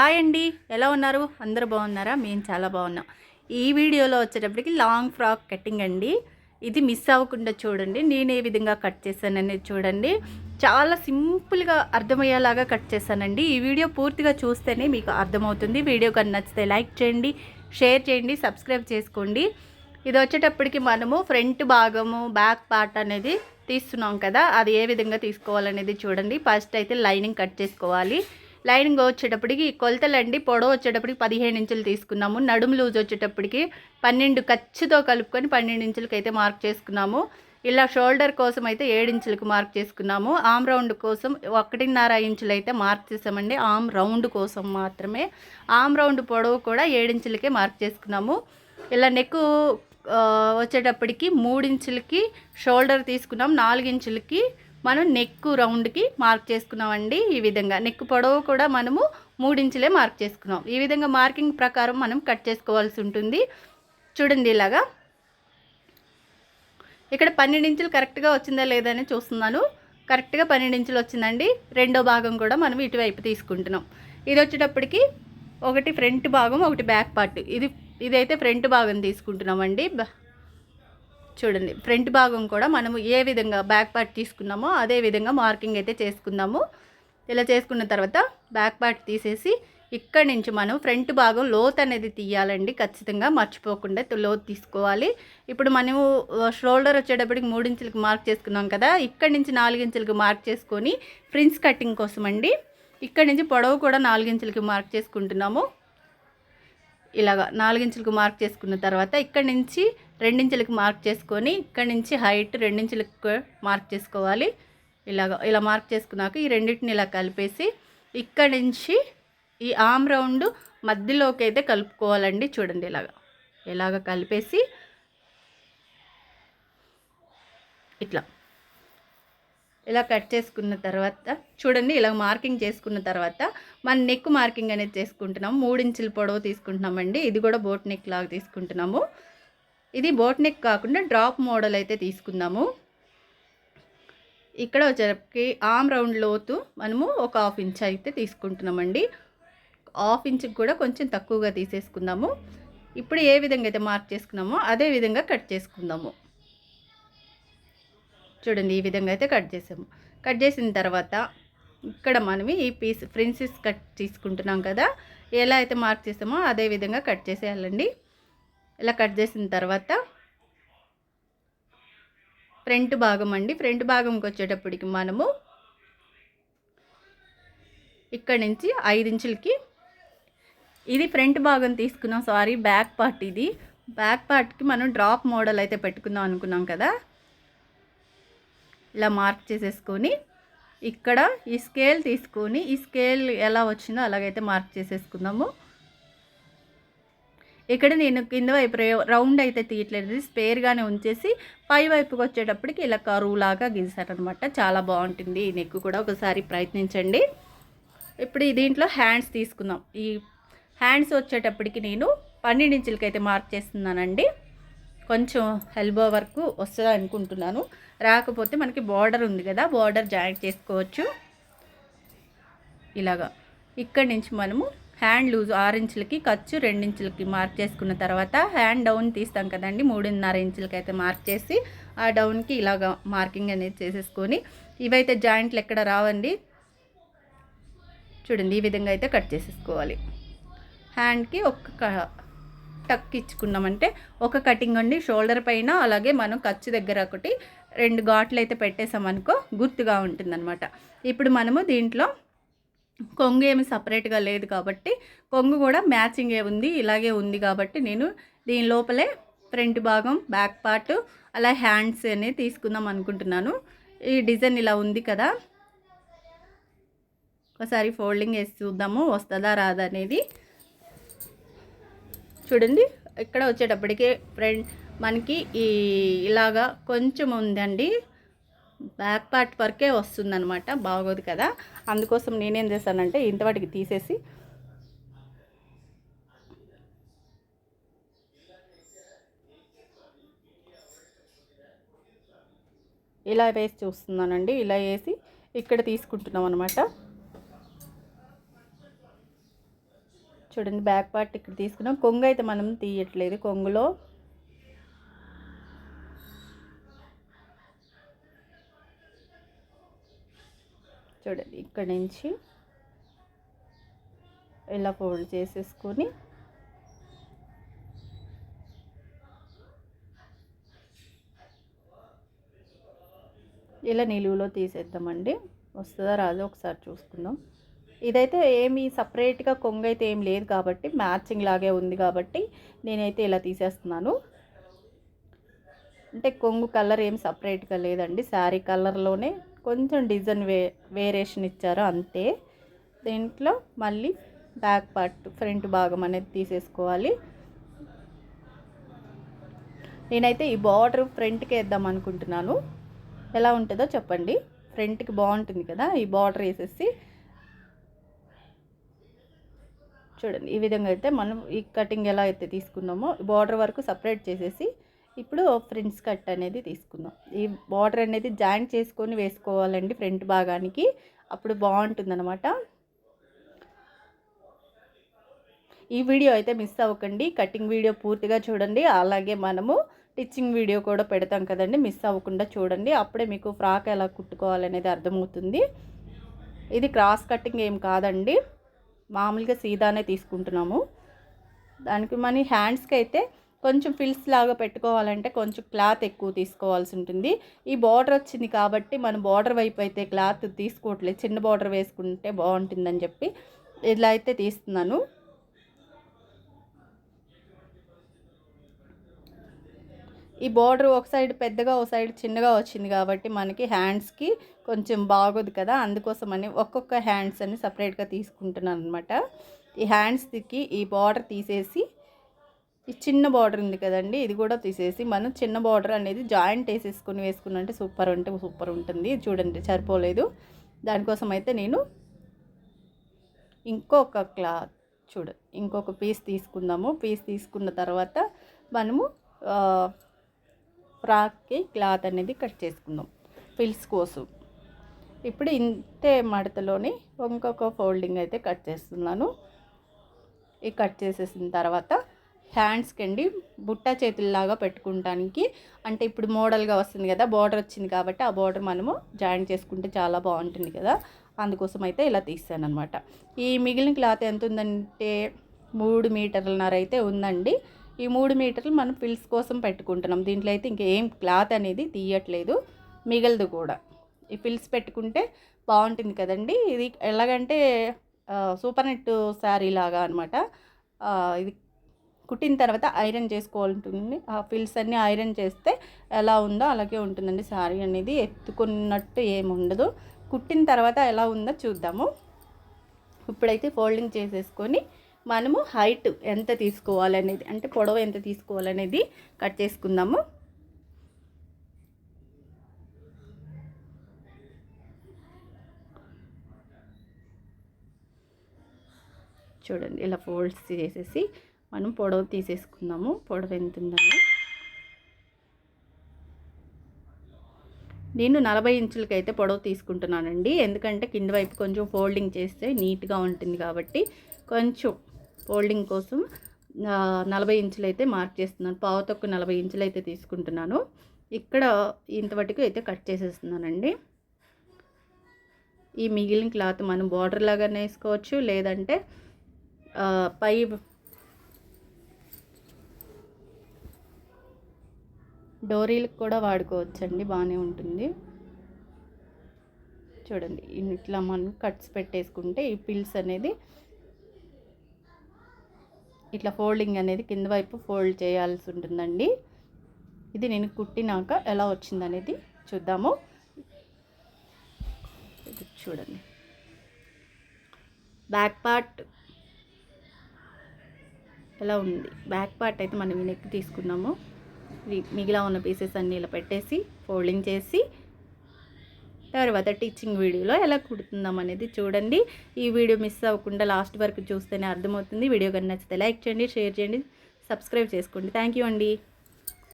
Hi అండి. ఎలా ఉన్నారు? అందరూ బాగున్నారా? మేము చాలా బాగున్నాం. ఈ వీడియోలో వచ్చేటప్పటికి లాంగ్ ఫ్రాక్ కటింగ్ అండి. ఇది మిస్ అవ్వకుండా చూడండి. నేను ఏ విధంగా కట్ చేశాననేది చూడండి. చాలా సింపుల్గా అర్థమయ్యేలాగా కట్ చేశానండి. ఈ వీడియో పూర్తిగా చూస్తేనే మీకు అర్థమవుతుంది. వీడియో కానీ నచ్చితే లైక్ చేయండి షేర్ చేయండి సబ్స్క్రైబ్ చేసుకోండి. ఇది వచ్చేటప్పటికి మనము ఫ్రంట్ భాగము బ్యాక్ పార్ట్ అనేది తీస్తున్నాం కదా. అది ఏ విధంగా తీసుకోవాలనేది చూడండి. ఫస్ట్ అయితే లైనింగ్ కట్ చేసుకోవాలి. లైనింగ్ వచ్చేటప్పటికి కొలతలండి పొడవు వచ్చేటప్పటికి పదిహేను ఇంచులు తీసుకున్నాము. నడుము లూజ్ వచ్చేటప్పటికి పన్నెండు ఖర్చుతో కలుపుకొని పన్నెండు ఇంచులకి అయితే మార్క్ చేసుకున్నాము. ఇలా షోల్డర్ కోసం అయితే ఏడు ఇంచులకు మార్క్ చేసుకున్నాము. ఆమ్ రౌండ్ కోసం ఒకటిన్నర ఇంచులు అయితే మార్క్ చేసామండి. ఆమ్ రౌండ్ కోసం మాత్రమే. ఆమ్ రౌండ్ పొడవు కూడా ఏడించులకే మార్క్ చేసుకున్నాము. ఇలా నెక్ వచ్చేటప్పటికి మూడించులకి షోల్డర్ తీసుకున్నాం. నాలుగించులకి మనం నెక్ రౌండ్కి మార్క్ చేసుకున్నామండి ఈ విధంగా. నెక్ పొడవు కూడా మనము మూడించులే మార్క్ చేసుకున్నాం. ఈ విధంగా మార్కింగ్ ప్రకారం మనం కట్ చేసుకోవాల్సి ఉంటుంది. చూడండి ఇలాగా. ఇక్కడ పన్నెండు ఇంచులు కరెక్ట్గా వచ్చిందా లేదా అని చూస్తున్నాను. కరెక్ట్గా పన్నెండు ఇంచులు వచ్చిందండి. రెండో భాగం కూడా మనం ఇటువైపు తీసుకుంటున్నాం. ఇది వచ్చేటప్పటికి ఒకటి ఫ్రంట్ భాగం ఒకటి బ్యాక్ పార్ట్ ఇది ఇదైతే ఫ్రంట్ భాగం తీసుకుంటున్నామండి. చూడండి ఫ్రంట్ భాగం కూడా మనము ఏ విధంగా బ్యాక్ పార్ట్ తీసుకున్నామో అదే విధంగా మార్కింగ్ అయితే చేసుకుందాము ఇలా చేసుకున్న తర్వాత బ్యాక్ పార్ట్ తీసేసి ఇక్కడ నుంచి మనం ఫ్రంట్ భాగం లోత్ అనేది తీయాలండి. ఖచ్చితంగా మర్చిపోకుండా లోత్ తీసుకోవాలి. ఇప్పుడు మనము షోల్డర్ వచ్చేటప్పటికి మూడించులకు మార్క్ చేసుకున్నాం కదా ఇక్కడ నుంచి నాలుగించులకు మార్క్ చేసుకొని ఫ్రిన్స్ కటింగ్ కోసం అండి. ఇక్కడ నుంచి పొడవు కూడా నాలుగించులకి మార్క్ చేసుకుంటున్నాము. ఇలాగా నాలుగించులకు మార్క్ చేసుకున్న తర్వాత ఇక్కడ నుంచి రెండించులకు మార్క్ చేసుకొని ఇక్కడ నుంచి హైట్ రెండించులకు మార్క్ చేసుకోవాలి. ఇలాగ ఇలా మార్క్ చేసుకున్నాక ఈ రెండింటిని ఇలా కలిపేసి ఇక్కడ నుంచి ఈ ఆమ్ రౌండ్ మధ్యలోకి అయితే కలుపుకోవాలండి చూడండి ఇలాగా. ఇలాగ కలిపేసి ఇట్లా. ఇలా కట్ చేసుకున్న తర్వాత చూడండి ఇలా మార్కింగ్ చేసుకున్న తర్వాత మన నెక్ మార్కింగ్ అనేది చేసుకుంటున్నాము. మూడు ఇంచుల పొడవు తీసుకుంటున్నామండి. ఇది కూడా బోట్ నెక్ లాగా తీసుకుంటున్నాము. ఇది బోట్ నెక్ కాకుండా డ్రాప్ మోడల్ అయితే తీసుకుందాము. ఇక్కడ వచ్చేసరికి ఆమ్ రౌండ్ లోతు మనము ఒక హాఫ్ ఇంచ్ అయితే తీసుకుంటున్నామండి. హాఫ్ ఇంచ్కి కూడా కొంచెం తక్కువగా తీసేసుకుందాము. ఇప్పుడు ఏ విధంగా అయితే మార్క్ చేసుకున్నామో అదే విధంగా కట్ చేసుకుందాము. చూడండి ఈ విధంగా అయితే కట్ చేసాము. కట్ చేసిన తర్వాత ఇక్కడ మనం ఈ పీస్ ఫ్రిన్సెస్ కట్ తీసుకుంటున్నాం కదా. ఎలా అయితే మార్క్ చేసామో అదే విధంగా కట్ చేసేయాలండి. ఇలా కట్ చేసిన తర్వాత ఫ్రంట్ భాగం అండి. ఫ్రంట్ భాగంకి వచ్చేటప్పటికి మనము ఇక్కడ నుంచి ఐదు ఇంచులకి ఇది ఫ్రంట్ భాగం తీసుకున్నాం. సారీ బ్యాక్ పార్ట్ ఇది. బ్యాక్ పార్ట్కి మనం డ్రాప్ మోడల్ అయితే పెట్టుకుందాం అనుకున్నాం కదా. ఇలా మార్క్ చేసేసుకొని ఇక్కడ ఈ స్కేల్ తీసుకొని ఈ స్కేల్ ఎలా వచ్చిందో అలాగైతే మార్క్ చేసేసుకుందాము. ఇక్కడ నేను కింద వైపు రౌండ్ అయితే తీయట్లేదు. స్పేర్గానే ఉంచేసి పై వైపుకి వచ్చేటప్పటికి ఇలా కరువులాగా గీసారనమాట చాలా బాగుంటుంది ఈ నెక్ కూడా ఒకసారి ప్రయత్నించండి. ఇప్పుడు దీంట్లో హ్యాండ్స్ తీసుకుందాం. ఈ హ్యాండ్స్ వచ్చేటప్పటికి నేను పన్నెండు ఇంచులకి అయితే మార్క్ చేస్తున్నానండి. కొంచెం ఎల్బో వరకు వస్తుంది అనుకుంటున్నాను. రాకపోతే మనకి బార్డర్ ఉంది కదా బార్డర్ జాయింట్ చేసుకోవచ్చు. ఇలాగా. ఇక్కడి నుంచి మనము హ్యాండ్ లూజ్ ఆరు ఇంచులకి ఖర్చు రెండించులకి మార్క్ చేసుకున్న తర్వాత హ్యాండ్ డౌన్ తీస్తాం కదండి మూడున్నర ఇంచులకి అయితే మార్క్ చేసి ఆ డౌన్కి ఇలాగ మార్కింగ్ అనేది చేసేసుకొని ఇవైతే జాయింట్లు ఎక్కడ రావండి? చూడండి ఈ విధంగా అయితే కట్ చేసేసుకోవాలి. హ్యాండ్కి ఒక్క టక్ ఇచ్చుకున్నామంటే ఒక కటింగ్ అండి షోల్డర్ పైన అలాగే మనం ఖర్చు దగ్గర ఒకటి రెండు ఘాట్లు అయితే పెట్టేసామనుకో గుర్తుగా ఉంటుందన్నమాట. ఇప్పుడు మనము దీంట్లో కొంగు ఏమి సపరేట్గా లేదు కాబట్టి కొంగు కూడా మ్యాచింగే ఉంది ఇలాగే ఉంది కాబట్టి నేను దీని లోపలే ఫ్రంట్ భాగం బ్యాక్ పార్ట్ అలా హ్యాండ్స్ అనేవి తీసుకుందాం అనుకుంటున్నాను. ఈ డిజైన్ ఇలా ఉంది కదా. ఒకసారి ఫోల్డింగ్ వేసి చూద్దాము వస్తుందా రాదా అనేది. చూడండి ఇక్కడ వచ్చేటప్పటికే ఫ్రంట్ మనకి ఈ ఇలాగా కొంచెం ఉందండి. బ్యాక్ పార్ట్ వరకే వస్తుందన్నమాట బాగోదు కదా. అందుకోసం నేనేం చేశానంటే ఇంతవాటికి తీసేసి ఇలా వేసి చూస్తున్నానండి. ఇలా వేసి ఇక్కడ తీసుకుంటున్నాం అనమాట చూడండి బ్యాక్ పార్ట్ ఇక్కడ తీసుకున్నాం. కొంగు అయితే మనం తీయట్లేదు. కొంగులో చూడండి ఇక్కడ నుంచి ఇలా ఫోల్డ్ చేసేసుకొని ఇలా నిలువులో తీసేద్దామండి. వస్తుందా రాదో? ఒకసారి చూసుకుందాం. ఇదైతే ఏమి సపరేట్గా కొంగు అయితే ఏం లేదు కాబట్టి మ్యాచింగ్ లాగే ఉంది కాబట్టి నేనైతే ఇలా తీసేస్తున్నాను. అంటే కొంగు కలర్ ఏం సపరేట్గా లేదండి. శారీ కలర్లోనే కొంచెం డిజైన్ వే వేరియేషన్ ఇచ్చారు అంతే. దీంట్లో మళ్ళీ బ్యాక్ పార్ట్ ఫ్రంట్ భాగం అనేది తీసేసుకోవాలి. నేనైతే ఈ బార్డర్ ఫ్రంట్కి వేద్దాం అనుకుంటున్నాను. ఎలా ఉంటుందో చెప్పండి. ఫ్రంట్కి బాగుంటుంది కదా ఈ బార్డర్ వేసేసి. చూడండి ఈ విధంగా అయితే మనం ఈ కటింగ్ ఎలా అయితే తీసుకున్నామో బార్డర్ వరకు సపరేట్ చేసేసి ఇప్పుడు ఫ్రంట్స్ కట్ అనేది తీసుకుందాం. ఈ బార్డర్ అనేది జాయింట్ చేసుకొని వేసుకోవాలండి ఫ్రంట్ భాగానికి. అప్పుడు బాగుంటుంది అనమాట ఈ వీడియో అయితే మిస్ అవ్వకండి. కటింగ్ వీడియో పూర్తిగా చూడండి. అలాగే మనము స్టిచ్చింగ్ వీడియో కూడా పెడతాం కదండి. మిస్ అవ్వకుండా చూడండి. అప్పుడే మీకు ఫ్రాక్ ఎలా కుట్టుకోవాలనేది అర్థమవుతుంది. ఇది క్రాస్ కటింగ్ ఏం కాదండి. మామూలుగా సీదానే తీసుకుంటున్నాము. దానికి మన హ్యాండ్స్కి అయితే కొంచెం ఫిల్స్ లాగా పెట్టుకోవాలంటే కొంచెం క్లాత్ ఎక్కువ తీసుకోవాల్సి ఉంటుంది. ఈ బార్డర్ వచ్చింది కాబట్టి మనం బార్డర్ వైపు అయితే క్లాత్ తీసుకోవట్లేదు. చిన్న బార్డర్ వేసుకుంటే బాగుంటుందని చెప్పి ఇలా అయితే తీస్తున్నాను. ఈ బార్డర్ ఒక సైడ్ పెద్దగా ఒక సైడ్ చిన్నగా వచ్చింది కాబట్టి మనకి హ్యాండ్స్కి కొంచెం బాగోదు కదా. అందుకోసం అని ఒక్కొక్క హ్యాండ్స్ అని సపరేట్గా తీసుకుంటున్నాను అనమాట ఈ హ్యాండ్స్కి ఈ బార్డర్ తీసేసి ఈ చిన్న బార్డర్ ఉంది కదండి ఇది కూడా తీసేసి మనం చిన్న బార్డర్ అనేది జాయింట్ వేసేసుకుని వేసుకున్నంటే సూపర్ ఉంటే సూపర్ ఉంటుంది. చూడండి సరిపోలేదు. దానికోసం అయితే నేను ఇంకొక క్లాత్ చూడ ఇంకొక పీస్ తీసుకుందాము. పీస్ తీసుకున్న తర్వాత మనము ఫ్రాక్కి క్లాత్ అనేది కట్ చేసుకుందాం ఫిల్స్ కోసం. ఇప్పుడు ఇంతే మడతలోని ఇంకొక ఫోల్డింగ్ అయితే కట్ చేస్తున్నాను. ఈ కట్ చేసేసిన తర్వాత హ్యాండ్స్కి అండి బుట్ట చేతుల్లాగా పెట్టుకుంటానికి. అంటే ఇప్పుడు మోడల్గా వస్తుంది కదా బార్డర్ వచ్చింది కాబట్టి ఆ బార్డర్ మనము జాయిన్ చేసుకుంటే చాలా బాగుంటుంది కదా. అందుకోసం అయితే ఇలా తీసాను అనమాట ఈ మిగిలిన క్లాత్ ఎంత ఉందంటే మూడు మీటర్లన్నర అయితే ఉందండి. ఈ మూడు మీటర్లు మనం ఫిల్స్ కోసం పెట్టుకుంటున్నాం. దీంట్లో అయితే ఇంకేం క్లాత్ అనేది తీయట్లేదు. మిగలదు కూడా. ఈ ఫిల్స్ పెట్టుకుంటే బాగుంటుంది కదండి. ఇది ఎలాగంటే సూపర్ నెట్ శారీ లాగా అనమాట ఇది కుట్టిన తర్వాత ఐరన్ చేసుకోవాలంటుంది ఆ ఫిల్స్ అన్నీ ఐరన్ చేస్తే ఎలా ఉందో అలాగే ఉంటుందండి శారీ అనేది. ఎత్తుకున్నట్టు ఏమి ఉండదు. కుట్టిన తర్వాత ఎలా ఉందో చూద్దాము. ఇప్పుడైతే ఫోల్డింగ్ చేసేసుకొని మనము హైట్ ఎంత తీసుకోవాలనేది అంటే పొడవు ఎంత తీసుకోవాలనేది కట్ చేసుకుందాము. చూడండి ఇలా ఫోల్డ్స్ చేసేసి మనం పొడవు తీసేసుకుందాము. పొడవు ఎంత ఉందని నేను నలభై ఇంచులకి అయితే పొడవు తీసుకుంటున్నానండి. ఎందుకంటే కింద వైపు కొంచెం ఫోల్డింగ్ చేస్తే నీట్గా ఉంటుంది కాబట్టి కొంచెం ఫోల్డింగ్ కోసం నలభై ఇంచులు అయితే మార్క్ చేస్తున్నాను. పావు తక్కువ నలభై ఇంచులు అయితే తీసుకుంటున్నాను. ఇక్కడ ఇంతవరకు అయితే కట్ చేసేస్తున్నానండి. ఈ మిగిలిన క్లాత్ మనం బార్డర్ లాగానే వేసుకోవచ్చు. లేదంటే పై డోరీలకు కూడా వాడుకోవచ్చండి బాగానే ఉంటుంది. చూడండి ఇట్లా మనం కట్స్ పెట్టేసుకుంటే ఈ పిల్స్ అనేది ఇట్లా ఫోల్డింగ్ అనేది కింద వైపు ఫోల్డ్ చేయాల్సి ఉంటుందండి. ఇది నేను కుట్టినాక ఎలా వచ్చిందనేది చూద్దాము. చూడండి. బ్యాక్ పార్ట్ ఎలా ఉంది? బ్యాక్ పార్ట్ అయితే మనం నెక్ తీసుకున్నాము. మిగిలిన ఉన్న పీసెస్ అన్నీ ఇలా పెట్టేసి ఫోల్డింగ్ చేసి తర్వాత టీచింగ్ వీడియోలో ఎలా కుడుతుందాం అనేది చూడండి. ఈ వీడియో మిస్ అవ్వకుండా లాస్ట్ వరకు చూస్తేనే అర్థమవుతుంది. వీడియో కానీ నచ్చితే లైక్ చేయండి షేర్ చేయండి సబ్స్క్రైబ్ చేసుకోండి. థ్యాంక్ యూ అండి.